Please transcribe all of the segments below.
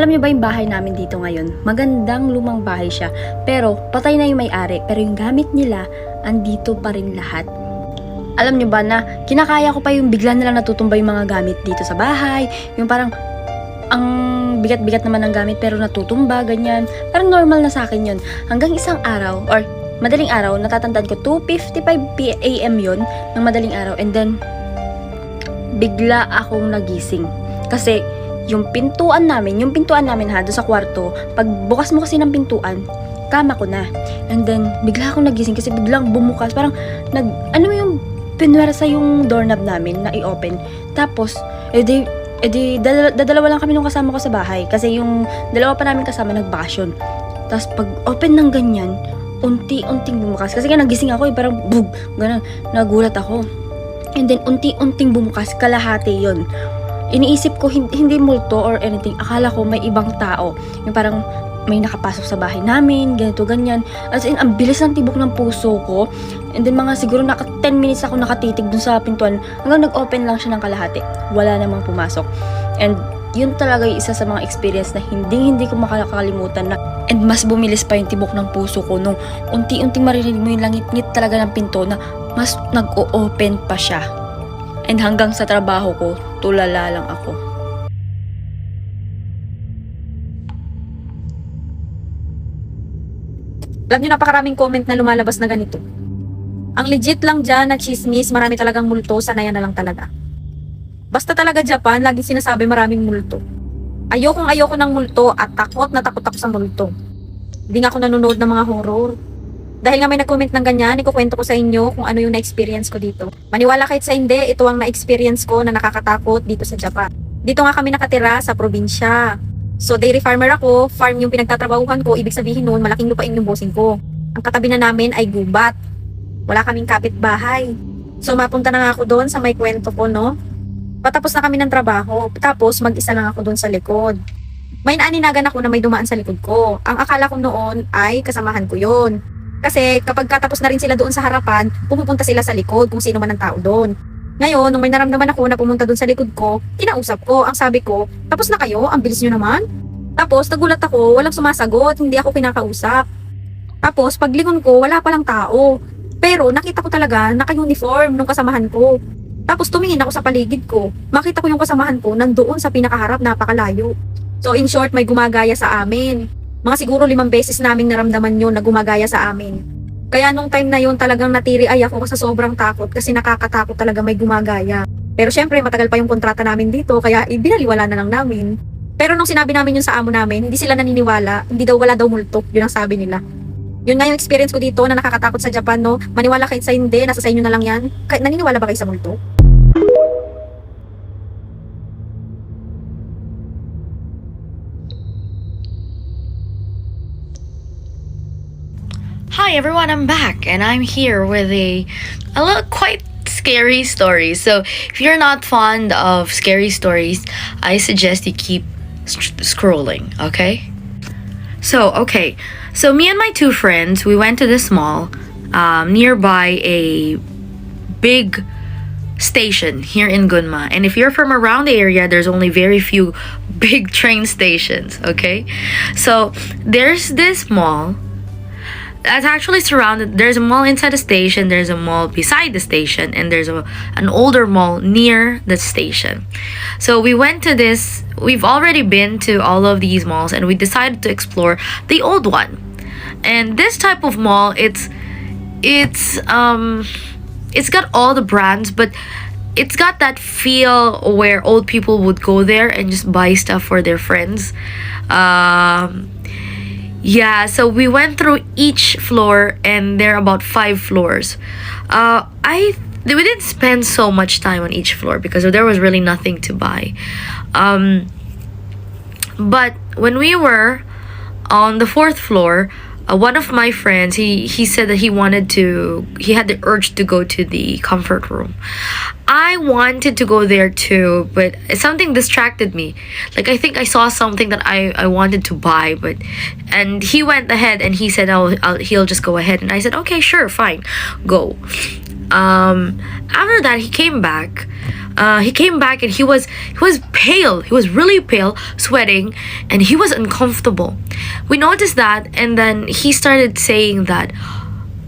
Alam niyo ba yung bahay namin dito ngayon? Magandang lumang bahay siya. Pero patay na yung may-ari. Pero yung gamit nila, andito pa rin lahat. Alam niyo ba na kinakaya ko pa yung bigla na lang natutumba yung mga gamit dito sa bahay. Yung parang ang bigat-bigat naman ng gamit pero natutumba, ganyan. Parang normal na sa akin yun. Hanggang isang araw, or madaling araw, natatandaan ko, 2.55 p- a.m. yun, ng madaling araw. And then, bigla akong nagising. Kasi, yung pintuan namin, yung pintuan namin ha, doon sa kwarto, pag bukas mo kasi ng pintuan, kama ko na. And then, bigla akong nagising kasi biglang bumukas. Parang, nag, ano mo yung pinwersa yung doorknob namin na i-open. Tapos, edi, edi, dal- dadalawa lang kami nung kasama ko sa bahay. Kasi yung dalawa pa namin kasama nagbakasyon. Tapos, pag open ng ganyan, unti-unting bumukas. Kasi nga nagising ako eh, parang bug, ganun, nagulat ako. And then, unti-unting bumukas, kalahati yon iniisip ko hindi, hindi multo or anything. Akala ko may ibang tao. Yung parang may nakapasok sa bahay namin, ganito, ganyan. As in, ang bilis ng tibok ng puso ko. And then mga siguro naka 10 minutes ako nakatitig dun sa pintuan hanggang nag-open lang siya ng kalahati. Wala namang pumasok. And yun talaga yung isa sa mga experience na hindi hindi ko makakalimutan na and mas bumilis pa yung tibok ng puso ko nung unti-unting maririnig mo yung langit-ngit talaga ng pinto na mas nag-o-open pa siya. And hanggang sa trabaho ko, tulala lang ako. Alam niyo, napakaraming comment na lumalabas na ganito. Ang legit lang dyan na chismis, marami talagang multo, sanayan na lang talaga. Basta talaga Japan, lagi sinasabi maraming multo. Ayokong ayoko ng multo at takot na takot ako sa multo. Hindi nga ako nanonood ng mga horror. Dahil nga may nag-comment ng ganyan, ikukwento ko sa inyo kung ano yung na-experience ko dito. Maniwala kahit sa hindi, ito ang na-experience ko na nakakatakot dito sa Japan. Dito nga kami nakatira sa probinsya. So dairy farmer ako, farm yung pinagtatrabahuhan ko, ibig sabihin noon malaking lupain yung bossing ko. Ang katabi na namin ay gubat. Wala kaming kapitbahay. So mapunta na nga ako doon sa may kwento ko, no? Patapos na kami ng trabaho, tapos mag-isa lang ako doon sa likod. May naaninagan ako na may dumaan sa likod ko. Ang akala ko noon ay kasamahan ko yon. Kasi kapag katapos na rin sila doon sa harapan, pumupunta sila sa likod kung sino man ang tao doon. Ngayon, nung may naramdaman ako na pumunta doon sa likod ko, kinausap ko, ang sabi ko, tapos na kayo, ang bilis nyo naman. Tapos, nagulat ako, walang sumasagot, hindi ako kinakausap. Tapos, paglingon ko, wala palang tao. Pero, nakita ko talaga, naka-uniform nung kasamahan ko. Tapos, tumingin ako sa paligid ko. Makita ko yung kasamahan ko, nandoon sa pinakaharap, napakalayo. So, in short, may gumagaya sa amin. Mga siguro limang beses naming naramdaman yun na gumagaya sa amin. Kaya nung time na yun talagang natiri ay ako sa sobrang takot kasi nakakatakot talaga may gumagaya. Pero syempre matagal pa yung kontrata namin dito kaya ibinaliwala na lang namin. Pero nung sinabi namin yun sa amo namin, hindi sila naniniwala, hindi daw wala daw multo, yun ang sabi nila. Yun nga yung experience ko dito na nakakatakot sa Japan, no? Maniwala kahit sa hindi, nasa sa inyo na lang yan. Kahit naniniwala ba kayo sa multo? Hi everyone, I'm back and I'm here with a a little quite scary story. So if you're not fond of scary stories, I suggest you keep sc- scrolling, okay? So, okay. So me and my two friends, we went to this mall um, nearby a big station here in Gunma. And if you're from around the area, there's only very few big train stations, okay? So there's this mall that's actually surrounded there's a mall inside the station there's a mall beside the station and there's a, an older mall near the station. So we went to this we've already been to all of these malls and we decided to explore the old one. And this type of mall it's it's um it's got all the brands but it's got that feel where old people would go there and just buy stuff for their friends. Um yeah, so we went through each floor, and there are about five floors. Uh, I we didn't spend so much time on each floor because there was really nothing to buy. Um, but when we were on the fourth floor, uh, one of my friends he he said that he wanted to he had the urge to go to the comfort room. I wanted to go there too, but something distracted me. Like I think I saw something that I, I wanted to buy, but and he went ahead and he said, "Oh, I'll, he'll just go ahead." And I said, "Okay, sure, fine, go." Um, after that, he came back. Uh, he came back and he was he was pale. He was really pale, sweating, and he was uncomfortable. We noticed that, and then he started saying that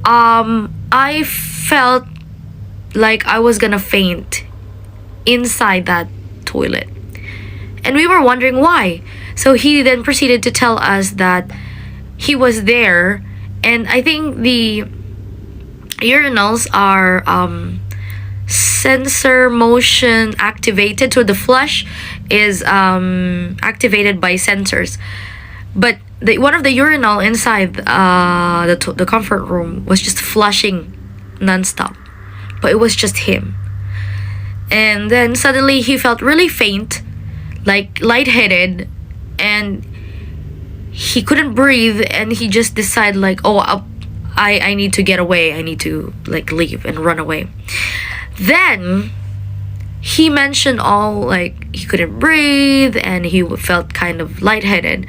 um, I felt like I was gonna faint inside that toilet. And we were wondering why. So he then proceeded to tell us that he was there, and I think the urinals are um, sensor motion activated, so the flush is um, activated by sensors. But the, one of the urinal inside uh, the, the comfort room was just flushing nonstop. But it was just him. And then suddenly he felt really faint, like lightheaded, and he couldn't breathe. And he just decided, like, oh, I'll- I I need to get away. I need to like leave and run away. Then he mentioned all like he couldn't breathe and he felt kind of lightheaded.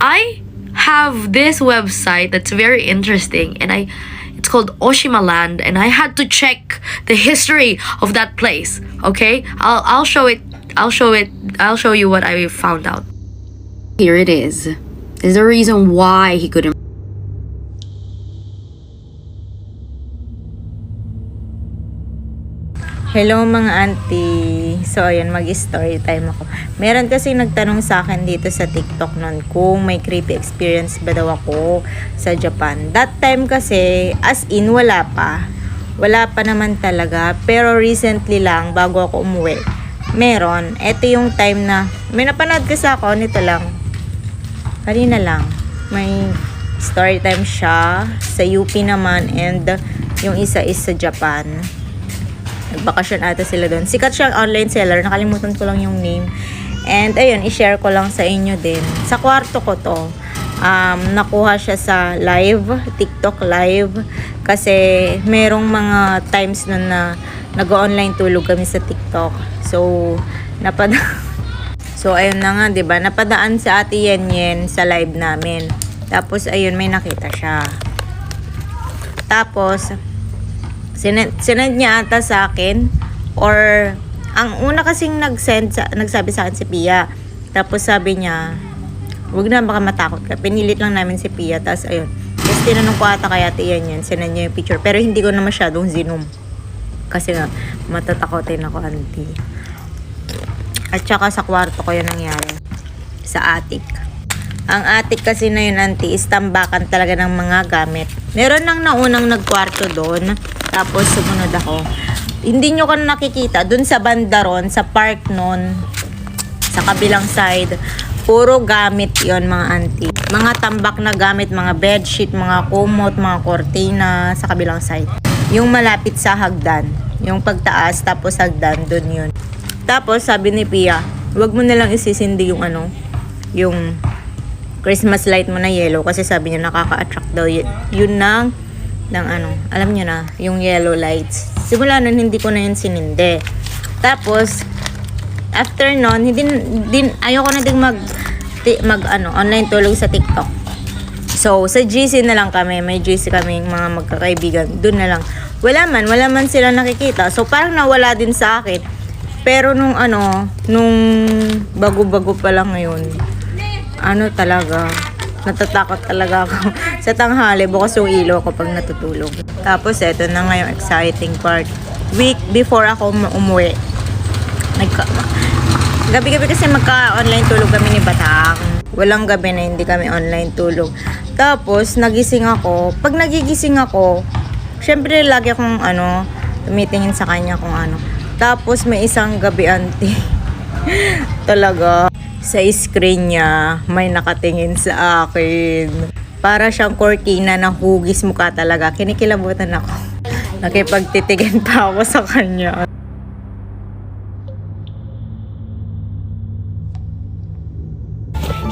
I have this website that's very interesting and I it's called Oshima Land and I had to check the history of that place. Okay? I'll I'll show it I'll show it I'll show you what I found out. Here it is. There's a reason why he couldn't Hello mga auntie. So ayun, mag-story time ako. Meron kasi nagtanong sa akin dito sa TikTok nun kung may creepy experience ba daw ako sa Japan. That time kasi, as in, wala pa. Wala pa naman talaga. Pero recently lang, bago ako umuwi, meron. Ito yung time na, may napanood kasi ako, nito lang. Kanina lang. May story time siya sa UP naman and yung isa is sa Japan. Nagbakasyon ata sila doon. Sikat siyang online seller. Nakalimutan ko lang yung name. And ayun, i-share ko lang sa inyo din. Sa kwarto ko to. Um, nakuha siya sa live, TikTok live. Kasi merong mga times nun na nag-online tulog kami sa TikTok. So, napad... so, ayun na nga, ba Napadaan sa ate Yen Yen sa live namin. Tapos, ayun, may nakita siya. Tapos, sinend, sinend niya ata sa akin. Or ang una kasing nag-send sa, nagsabi sa akin si Pia. Tapos sabi niya wag na baka matakot ka. Pinilit lang namin si Pia. Tapos ayun. Tapos tinanong ko ata kaya tiyan yan sinend niya yung picture. Pero hindi ko na masyadong zinom kasi nga matatakotin ako auntie. At saka sa kwarto ko yun nangyari. Sa attic. Ang attic kasi na yun, auntie, is tambakan talaga ng mga gamit. Meron nang naunang nagkwarto doon, tapos sumunod ako. Hindi nyo ko nakikita, doon sa banda ron, sa park noon, sa kabilang side, puro gamit yon mga auntie. Mga tambak na gamit, mga bedsheet, mga kumot, mga kortina, sa kabilang side. Yung malapit sa hagdan, yung pagtaas, tapos hagdan, doon yun. Tapos, sabi ni Pia, wag mo nalang isisindi yung ano, yung Christmas light mo na yellow kasi sabi niya nakaka-attract daw yun, yun ng ng ano, alam niyo na, yung yellow lights. Simula nun, hindi ko na yun sinindi. Tapos, after nun, hindi, din, ayoko na din mag, ti, mag ano, online tulog sa TikTok. So, sa GC na lang kami, may GC kami mga magkakaibigan, doon na lang. Wala man, wala man sila nakikita. So, parang nawala din sa akin. Pero nung ano, nung bago-bago pa lang ngayon, ano talaga, natatakot talaga ako sa tanghali, bukas yung ilaw ko pag natutulog. Tapos, eto na nga exciting part. Week before ako umu- umuwi, nagka, gabi-gabi kasi magka-online tulog kami ni Batang. Walang gabi na hindi kami online tulog. Tapos, nagising ako. Pag nagigising ako, syempre lagi akong ano, tumitingin sa kanya kung ano. Tapos, may isang gabi, auntie. Talaga. Sa screen niya, may nakatingin sa akin. Para siyang cortina na hugis mukha talaga. Kinikilabutan ako. Nakipagtitigan pa ako sa kanya.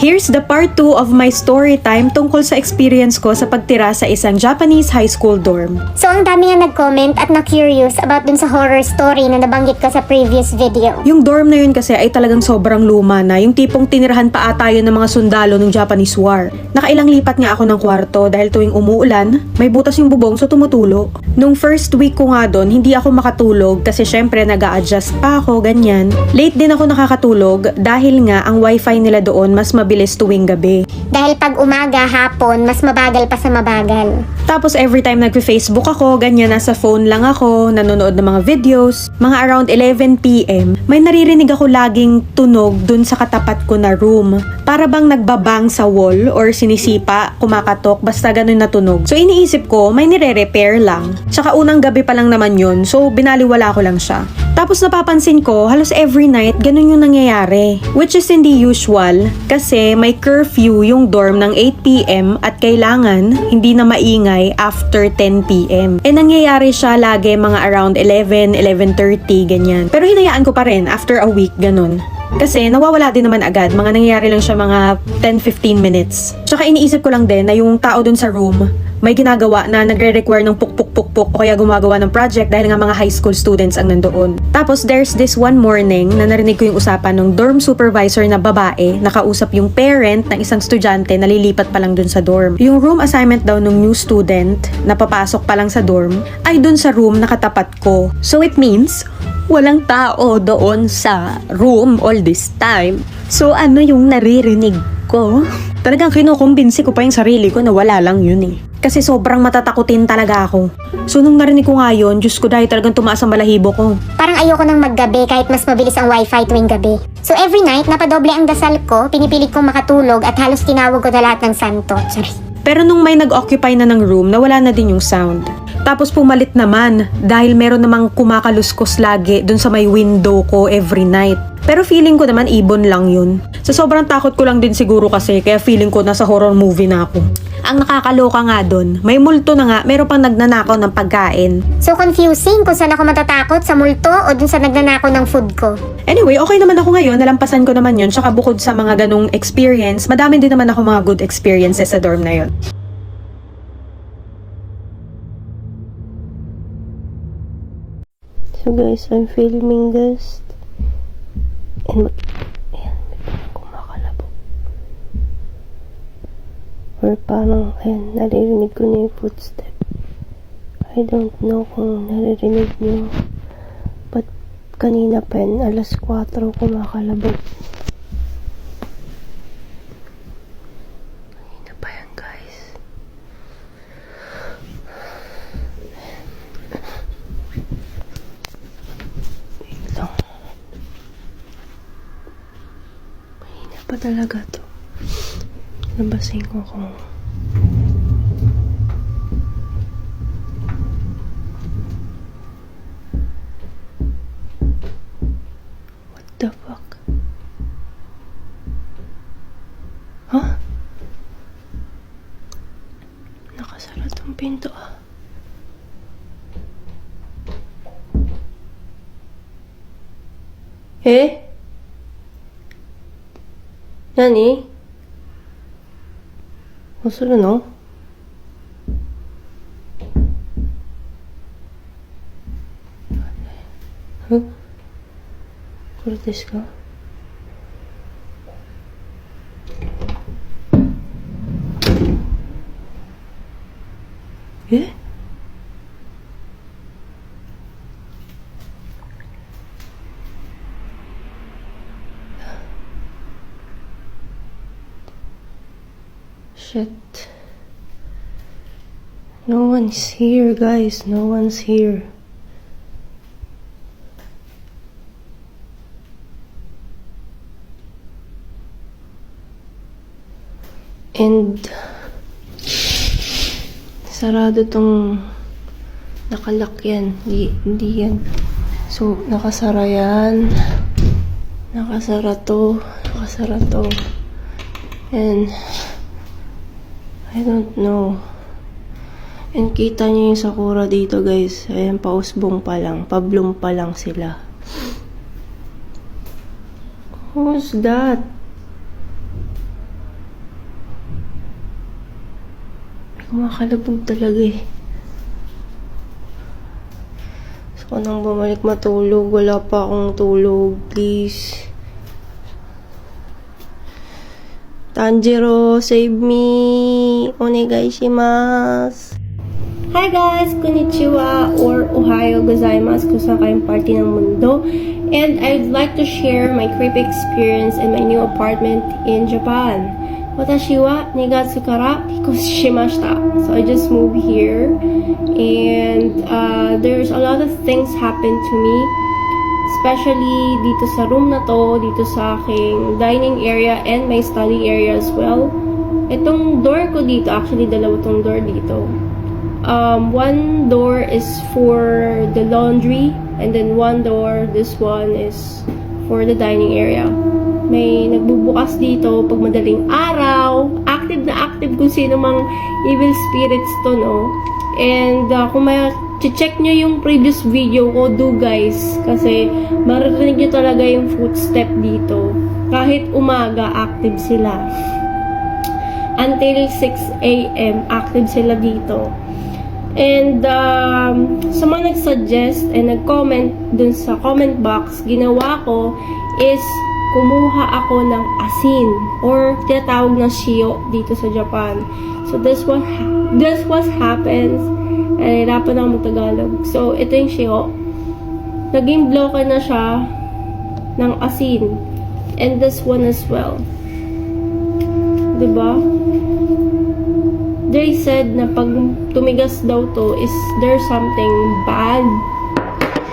Here's the part 2 of my story time tungkol sa experience ko sa pagtira sa isang Japanese high school dorm. So ang dami nga nag-comment at na-curious about dun sa horror story na nabanggit ko sa previous video. Yung dorm na yun kasi ay talagang sobrang luma na, yung tipong tinirahan pa ata yun ng mga sundalo ng Japanese War. Nakailang lipat nga ako ng kwarto dahil tuwing umuulan, may butas yung bubong so tumutulo. Nung first week ko nga doon, hindi ako makatulog kasi syempre nag adjust pa ako, ganyan. Late din ako nakakatulog dahil nga ang wifi nila doon mas mabilis tuwing gabi. Dahil pag umaga, hapon, mas mabagal pa sa mabagal. Tapos every time nagpe-Facebook ako, ganyan nasa phone lang ako, nanonood ng mga videos. Mga around 11pm, may naririnig ako laging tunog dun sa katapat ko na room. Para bang nagbabang sa wall or sinisipa, kumakatok, basta ganun na tunog. So iniisip ko, may nire-repair lang. Tsaka unang gabi pa lang naman yun, so binaliwala ko lang siya. Tapos napapansin ko, halos every night, ganun yung nangyayari. Which is hindi usual, kasi may curfew yung dorm ng 8pm at kailangan hindi na maingay after 10pm. Eh nangyayari siya lagi mga around 11, 11.30, ganyan. Pero hinayaan ko pa rin after a week, ganun. Kasi nawawala din naman agad, mga nangyayari lang siya mga 10-15 minutes. Tsaka iniisip ko lang din na yung tao dun sa room, may ginagawa na nagre-require ng puk-puk-puk-puk o kaya gumagawa ng project dahil nga mga high school students ang nandoon. Tapos there's this one morning na narinig ko yung usapan ng dorm supervisor na babae nakausap yung parent ng isang estudyante na lilipat pa lang dun sa dorm. Yung room assignment daw ng new student na papasok pa lang sa dorm ay dun sa room na katapat ko. So it means walang tao doon sa room all this time. So ano yung naririnig ko? Talagang kinukumbinsi ko pa yung sarili ko na wala lang yun eh. Kasi sobrang matatakutin talaga ako. So nung narinig ko nga yun, Diyos ko dahil talagang tumaas ang balahibo ko. Parang ayoko nang maggabi kahit mas mabilis ang wifi tuwing gabi. So every night, napadoble ang dasal ko, pinipilit kong makatulog at halos tinawag ko na lahat ng santo. Sorry. Pero nung may nag-occupy na ng room, nawala na din yung sound. Tapos pumalit naman dahil meron namang kumakaluskos lagi dun sa may window ko every night. Pero feeling ko naman ibon lang yun. Sa sobrang takot ko lang din siguro kasi kaya feeling ko nasa horror movie na ako. Ang nakakaloka nga dun, may multo na nga, meron pang nagnanakaw ng pagkain. So confusing kung saan ako matatakot, sa multo o dun sa nagnanakaw ng food ko. Anyway, okay naman ako ngayon, nalampasan ko naman yun. Tsaka bukod sa mga ganong experience, madami din naman ako mga good experiences sa dorm na yun. So guys, I'm filming this. And ayan, may parang kumakalabog. Or parang, ayan, naririnig ko na yung footstep. I don't know kung naririnig nyo. But kanina pa yan, alas 4 kumakalabog. Kanina pa yan guys. Wait lang. Mahina pa talaga to. Labasin ko kung Nani? どうするの？え？これですか？One's here, guys. No one's here. And sarado tong nakalak yan. Hindi, hindi yan. So, nakasara yan. Nakasara to. Nakasara to. And I don't know. And kita nyo yung sakura dito guys. Ayan, pausbong pa lang. Pabloom pa lang sila. Who's that? Kumakalabog talaga eh. Gusto ko bumalik matulog. Wala pa akong tulog. Please. Tanjiro, save me! Onegaishimasu! Hi guys! Konnichiwa or Ohayo gozaimasu kung saan kayong party ng mundo. And I'd like to share my creepy experience in my new apartment in Japan. Watashi wa nigatsu kara hikoshimashita. So I just moved here and uh, there's a lot of things happened to me especially dito sa room na to, dito sa aking dining area and my study area as well. Itong door ko dito, actually dalawa tong door dito. Um, one door is for the laundry and then one door, this one is for the dining area. May nagbubukas dito pag madaling araw. Active na active kung sino mang evil spirits to, no? And uh, kung may check nyo yung previous video ko, do guys. Kasi maririnig nyo talaga yung footstep dito. Kahit umaga, active sila. Until 6 a.m., active sila dito. And um, sa mga nag-suggest and nag-comment dun sa comment box, ginawa ko is kumuha ako ng asin or tinatawag na shio dito sa Japan. So this what this what happens. Eh, hirapan ako mag-Tagalog. So ito yung shio. Naging bloke na siya ng asin. And this one as well. 'Di ba? They said na pag tumigas daw to is there something bad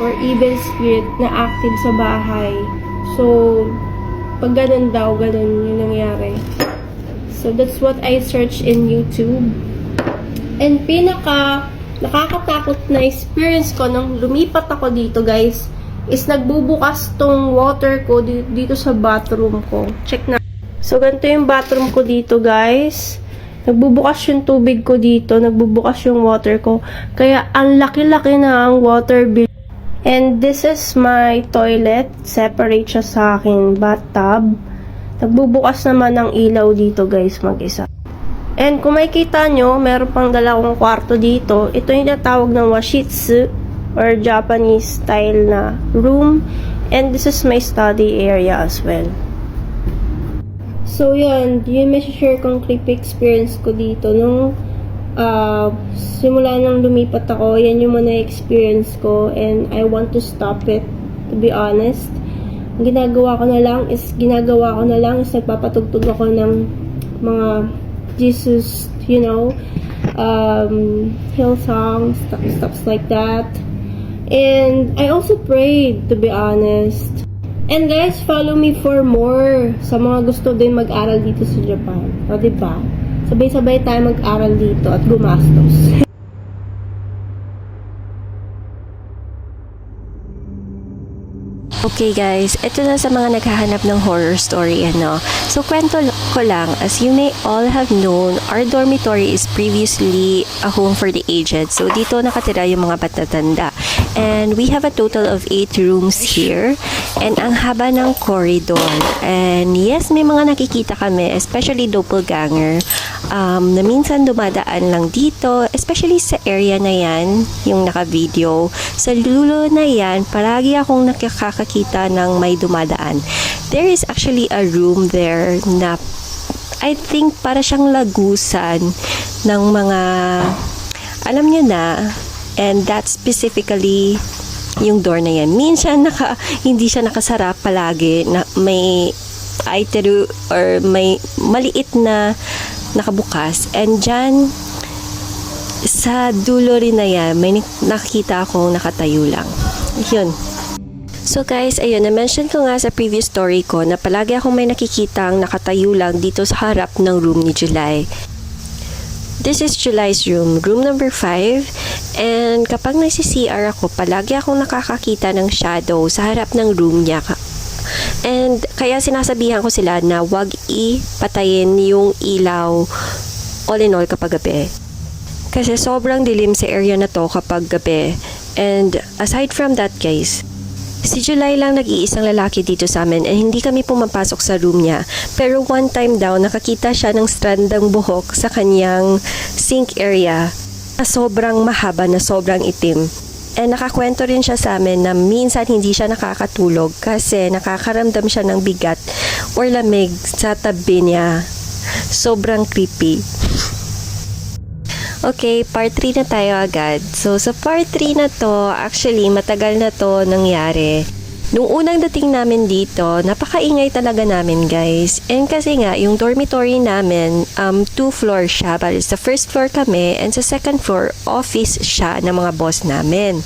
or evil spirit na active sa bahay. So, pag ganun daw, ganun yung nangyari. So, that's what I searched in YouTube. And pinaka nakakatakot na experience ko nung lumipat ako dito, guys, is nagbubukas tong water ko di- dito sa bathroom ko. Check na. So, ganito yung bathroom ko dito, guys. Nagbubukas yung tubig ko dito, nagbubukas yung water ko. Kaya ang laki-laki na ang water bill. And this is my toilet. Separate siya sa akin bathtub. Nagbubukas naman ng ilaw dito guys mag-isa. And kung makikita nyo, meron pang dalawang kwarto dito. Ito yung natawag ng washitsu or Japanese style na room. And this is my study area as well. So, yun. Yun may share kong creepy experience ko dito. Nung uh, simula nang lumipat ako, yan yung mga experience ko. And I want to stop it, to be honest. Ang ginagawa ko na lang is, ginagawa ko na lang is nagpapatugtog ako ng mga Jesus, you know, um, hill songs, stuff, stuff like that. And I also prayed, to be honest. And guys, follow me for more sa mga gusto din mag-aral dito sa Japan. O, diba? Sabay-sabay tayo mag-aral dito at gumastos. Okay guys, ito na sa mga naghahanap ng horror story ano. So kwento ko lang, as you may all have known, our dormitory is previously a home for the aged. So dito nakatira yung mga batatanda. And we have a total of 8 rooms here. And ang haba ng corridor. And yes, may mga nakikita kami, especially doppelganger, um, na minsan dumadaan lang dito, especially sa area na yan, yung naka-video. Sa lulo na yan, palagi akong nakakakita ng may dumadaan. There is actually a room there na I think para siyang lagusan ng mga alam niyo na and that specifically yung door na yan. Minsan naka, hindi siya nakasara palagi na may aiteru or may maliit na nakabukas and dyan sa dulo rin na yan may nakita akong nakatayo lang yun So guys, ayun, na-mention ko nga sa previous story ko na palagi akong may nakikitang nakatayo lang dito sa harap ng room ni July. This is July's room, room number 5. And kapag nasi-CR ako, palagi akong nakakakita ng shadow sa harap ng room niya. And kaya sinasabihan ko sila na wag ipatayin yung ilaw all in all kapag gabi. Kasi sobrang dilim sa area na to kapag gabi. And aside from that guys, Si July lang nag-iisang lalaki dito sa amin and hindi kami pumapasok sa room niya. Pero one time daw nakakita siya ng strandang buhok sa kanyang sink area na sobrang mahaba na sobrang itim. And nakakwento rin siya sa amin na minsan hindi siya nakakatulog kasi nakakaramdam siya ng bigat or lamig sa tabi niya. Sobrang creepy. Okay, part 3 na tayo agad. So, sa part 3 na to, actually, matagal na to nangyari. Nung unang dating namin dito, napakaingay talaga namin guys. And kasi nga, yung dormitory namin, um, two floor siya. Bali, sa first floor kami, and sa second floor, office siya ng mga boss namin.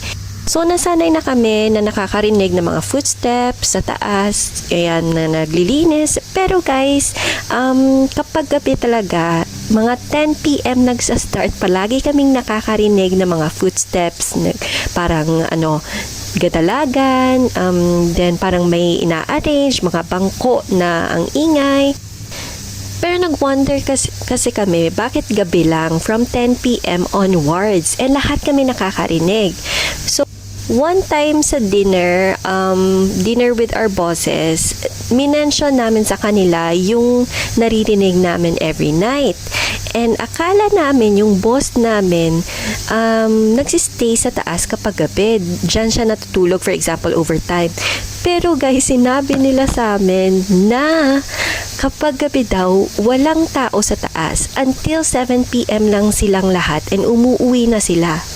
So, nasanay na kami na nakakarinig ng mga footsteps sa taas, ayan, na naglilinis. Pero guys, um, kapag gabi talaga, mga 10pm nagsa-start, palagi kaming nakakarinig ng mga footsteps, parang ano, gadalagan, um, then parang may ina-arrange, mga bangko na ang ingay. Pero nag-wonder kasi, kasi kami, bakit gabi lang from 10pm onwards? And lahat kami nakakarinig. So, one time sa dinner, um, dinner with our bosses, minention namin sa kanila yung naririnig namin every night. And akala namin yung boss namin um, nagsistay sa taas kapag gabi. Diyan siya natutulog, for example, overtime. Pero guys, sinabi nila sa amin na kapag gabi daw, walang tao sa taas. Until 7pm lang silang lahat and umuwi na sila.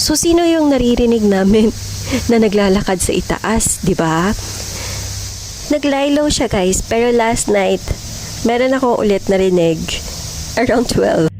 So, sino yung naririnig namin na naglalakad sa itaas, di ba? Naglaylo siya guys, pero last night, meron ako ulit narinig around 12.